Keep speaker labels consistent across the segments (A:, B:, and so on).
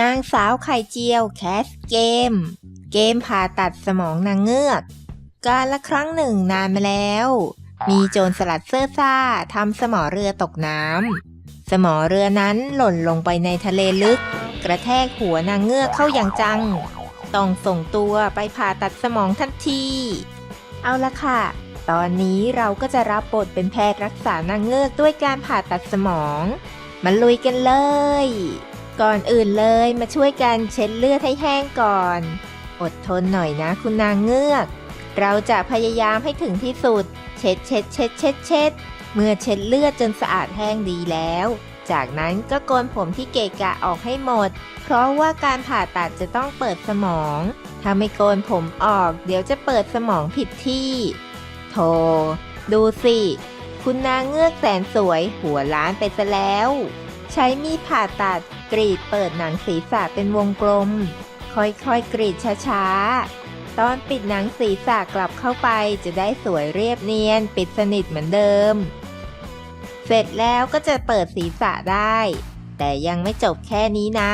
A: นางสาวไข่เจียวแคสเกม เกมผ่าตัดสมองนางเงือก การละครั้งหนึ่งนานมาแล้ว มีโจรสลัดเสื้อซ่าทำสมอเรือตกน้ำสมอเรือนั้นหล่นลงไปในทะเลลึก กระแทกหัวนางเงือกเข้าอย่างจัง ต้องส่งตัวไปผ่าตัดสมองทันที เอาละค่ะ ตอนนี้เราก็จะรับบทเป็นแพทย์รักษานางเงือกด้วยการผ่าตัดสมองมาลุยกันเลย ก่อนอื่นเลยมาช่วยกันเช็ดเลือดให้แห้งก่อน อดทนหน่อยนะคุณนางเงือก เราจะพยายามให้ถึงที่สุด เช็ดเช็ดเช็ดเช็ดเช็ดเมื่อเช็ดเลือดจนสะอาดแห้งดีแล้ว จากนั้นก็โกนผมที่เกะกะออกให้หมด เพราะว่าการผ่าตัดจะต้องเปิดสมอง ถ้าไม่โกนผมออก เดี๋ยวจะเปิดสมองผิดที่ โธดูสิ คุณนางเงือกแสนสวยหัวล้านไปซะแล้ว ใช้มีดผ่าตัดกรีดเปิดหนังศีรษะเป็นวงกลม ค่อยๆ กรีดช้าๆ ตอนปิดหนังศีรษะกลับเข้าไปจะได้สวยเรียบเนียน ปิดสนิทเหมือนเดิม เสร็จแล้วก็จะเปิดศีรษะได้ แต่ยังไม่จบแค่นี้นะ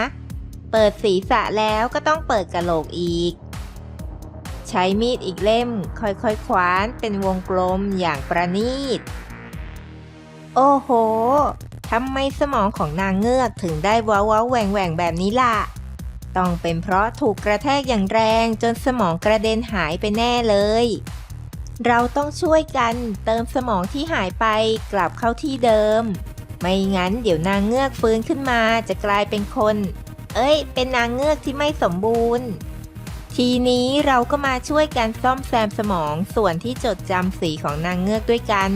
A: เปิดศีรษะแล้วก็ต้องเปิดกะโหลกอีก ใช้มีดอีกเล่ม ค่อยๆคคว้านเป็นวงกลมอย่างประณีต โอ้โห ทำไมสมองของนางเงือกถึงได้ว้าวแหว่งแหว่งแบบนี้ล่ะ ต้องเป็นเพราะถูกกระแทกอย่างแรงจนสมองกระเด็นหายไปแน่เลย เราต้องช่วยกันเติมสมองที่หายไปกลับเข้าที่เดิม ไม่งั้นเดี๋ยวนางเงือกฟื้นขึ้นมาจะกลายเป็นคน เอ้ย เป็นนางเงือกที่ไม่สมบูรณ์ ทีนี้เราก็มาช่วยกันซ่อมแซมสมองส่วนที่จดจำสีของนางเงือกด้วยกัน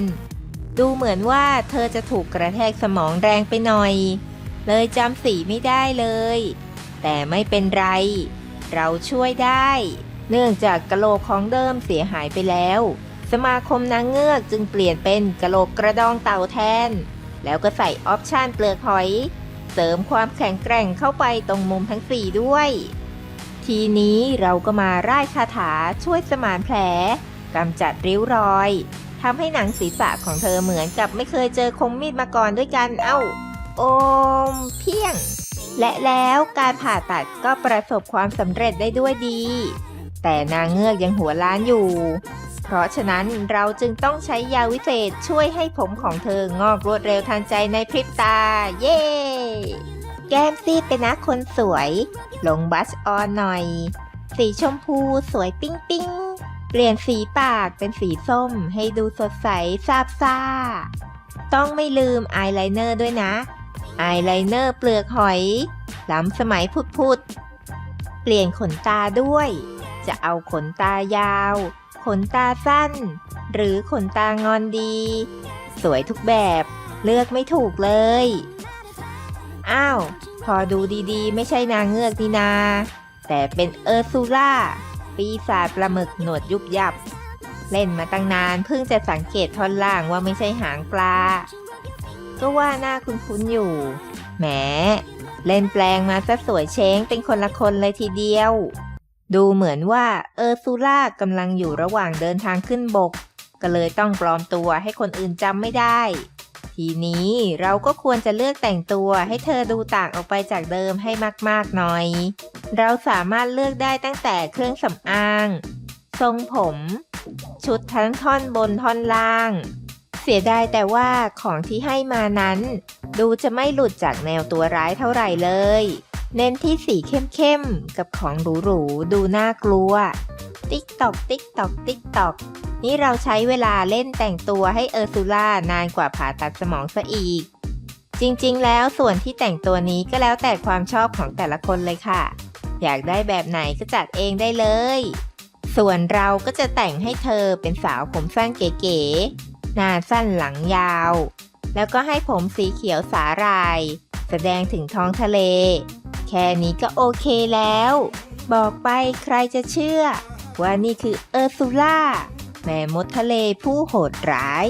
A: ดูเหมือนว่าเธอจะถูกกระแทกสมองแรงไปหน่อย เลยจำสีไม่ได้เลย แต่ไม่เป็นไร เราช่วยได้ เนื่องจากกะโหลกของเดิมเสียหายไปแล้ว สมาคมนางเงือกจึงเปลี่ยนเป็นกะโหลกกระดองเต่าแทน แล้วก็ใส่ออปชันเปลือกหอย เสริมความแข็งแกร่งเข้าไปตรงมุมทั้งสี่ด้วย ทีนี้เราก็มาร่ายคาถาช่วยสมานแผลกำจัดริ้วรอย ทำให้หนังศีรษะของเธอเหมือนกับไม่เคยเจอคมมีดมาก่อนด้วยกันเอ้า โอมเพียง และแล้วการผ่าตัดก็ประสบความสำเร็จได้ด้วยดี แต่นางเงือกยังหัวล้านอยู่ เพราะฉะนั้นเราจึงต้องใช้ยาวิเศษช่วยให้ผมของเธองอกรวดเร็วทันใจในพริบตา เย้ แก้มซีดไปนะคนสวย ลงบัชออนหน่อย สีชมพูสวยปิ้งปิ้ง เปลี่ยนสีปากเป็นสีส้มให้ดูสดใสซาบซ่า ต้องไม่ลืมอายไลเนอร์ด้วยนะ อายไลเนอร์เปลือกหอย ล้ำสมัยพุดพุดๆ เปลี่ยนขนตาด้วย จะเอาขนตายาว ขนตาสั้น หรือขนตางอนดี สวยทุกแบบเลือกไม่ถูกเลย อ้าว พอดูดีๆ ไม่ใช่นางเงือกนี่นา แต่เป็นเออร์ซูล่า ปีศาจปลาหมึกหนวดยุบยับ เล่นมาตั้งนานเพิ่งจะสังเกตท่อนล่างว่าไม่ใช่หางปลา ก็ว่าหน้าคุ้นๆอยู่ แหม เล่นแปลงมาซะสวยเช้งเป็นคนละคนเลยทีเดียว ดูเหมือนว่าเออร์ซูล่ากำลังอยู่ระหว่างเดินทางขึ้นบก ก็เลยต้องปลอมตัวให้คนอื่นจำไม่ได้ ทีนี้เราก็ควรจะเลือกแต่งตัวให้เธอดูต่างออกไปจากเดิมให้มากๆหน่อย เราสามารถเลือกได้ตั้งแต่เครื่องสำอาง ทรงผม ชุดทั้งท่อนบนท่อนล่าง เสียดายแต่ว่าของที่ให้มานั้น ดูจะไม่หลุดจากแนวตัวร้ายเท่าไหร่เลย เน้นที่สีเข้มๆ กับของหรูๆ ดูน่ากลัว ติ๊กตอกติ๊กตอกติ๊กตอกนี่เราใช้เวลาเล่นแต่งตัวให้เออร์ซูล่านานกว่าผ่าตัดสมองซะอีก จริงๆ แล้วส่วนที่แต่งตัวนี้ก็แล้วแต่ความชอบของแต่ละคนเลยค่ะ อยากได้แบบไหนก็จัดเองได้เลย ส่วนเราก็จะแต่งให้เธอเป็นสาวผมสั้นเก๋ๆ หน้าสั้นหลังยาว แล้วก็ให้ผมสีเขียวสาหร่าย แสดงถึงท้องทะเล แค่นี้ก็โอเคแล้ว บอกไปใครจะเชื่อ ว่านี่คือเออร์ซูล่า แม่มดทะเลผู้โหดร้าย